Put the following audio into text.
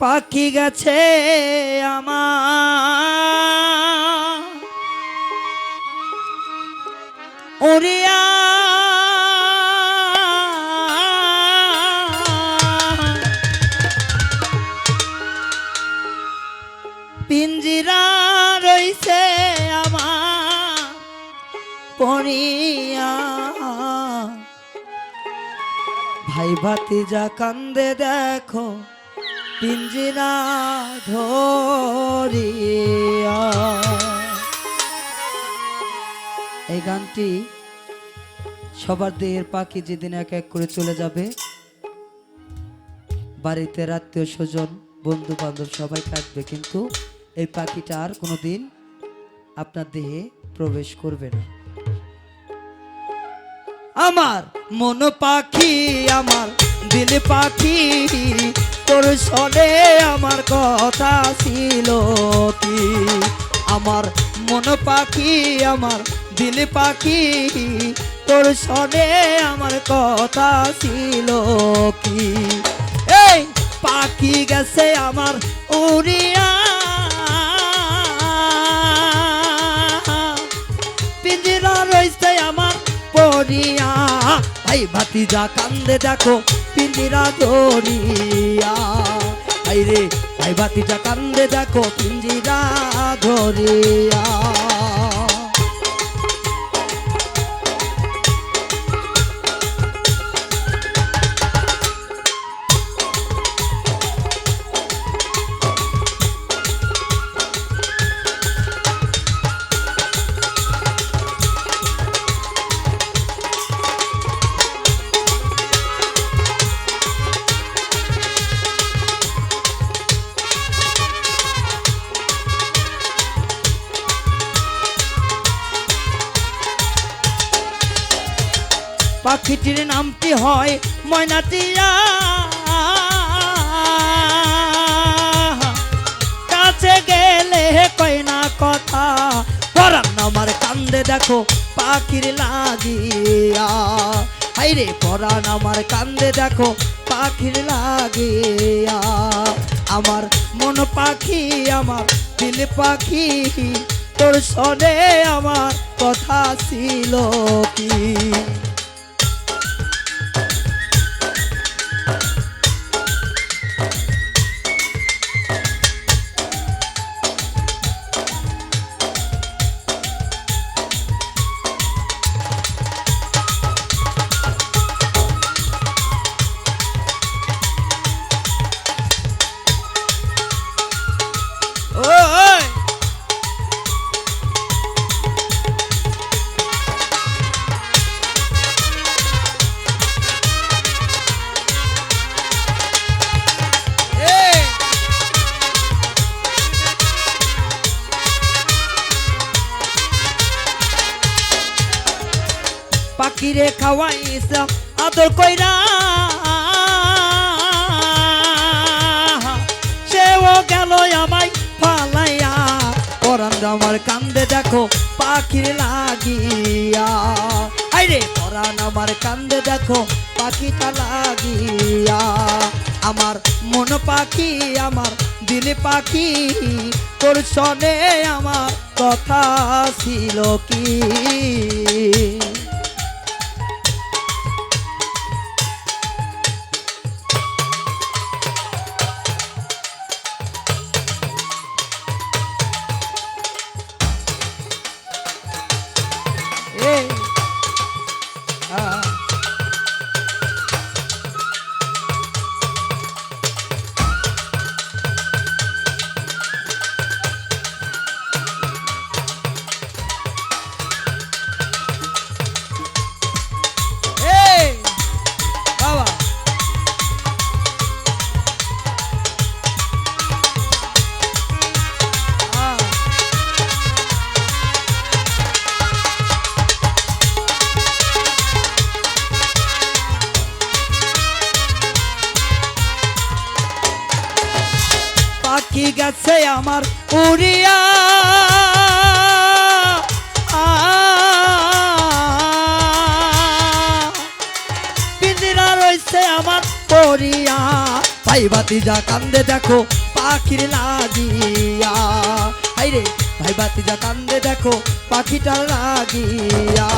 পাখি গেছে আমার। পিঞ্জিরা রইছে আমার ভাই ভাতি যা কান্দে দেখো পিঞ্জিরা ধরিয়া। এই গানটি সবার দেহের পাখি যেদিন এক এক করে চলে যাবে, বাড়িতে আত্মীয় স্বজন বন্ধু বান্ধব সবাই থাকবে, কিন্তু এই পাখিটা আর কোনোদিন আপনার দেহে প্রবেশ করবে না। আমার মন পাখি আমার দিল পাখি তোর সনে আমার কথা ছিল কি আমার মন পাখি, আমার দিল পাখি তোর সনে আমার কথা ছিল কি এই পাখি গেছে আমার উড়িয়া। পিঞ্জিরা রয়েছে আমার পড়িয়া। ভাই ভাতিজা কান্দে দেখো পিঞ্জিরা ধরিয়া আইরে ভাতিজা কান্দে দেখো পিঞ্জিরা ধরিয়া পাখিটির নামটি হয়? ময়নাটিয়া কাছে গেলে কয় না কথা? পরান আমার কান্দে দেখো পাখির লাগিয়া। হাইরে পরান আমার কান্দে দেখো পাখির লাগিয়া। আমার মন পাখি, আমার দিল পাখি, তোর সনে আমার কথা ছিল কি? পাখিরে খাওয়াইছা আদর কইরা আমার কান্দে দেখো পাখি লাগিয়া। আইরে পরান আমার কান্দে দেখো পাখিটা লাগিয়া। আমার মন পাখি, আমার দিল পাখি, তোর সনে আমার কথা ছিল কি? গেছে আমার উড়িয়া। পিঞ্জিরা রয়েছে আমার পরিয়া ভাই বাতি যা কান্দে দেখো, পাখির লাগিয়া। হাই রে ভাই বাতি যা কান্দে দেখো, পাখিটার লাগিয়া।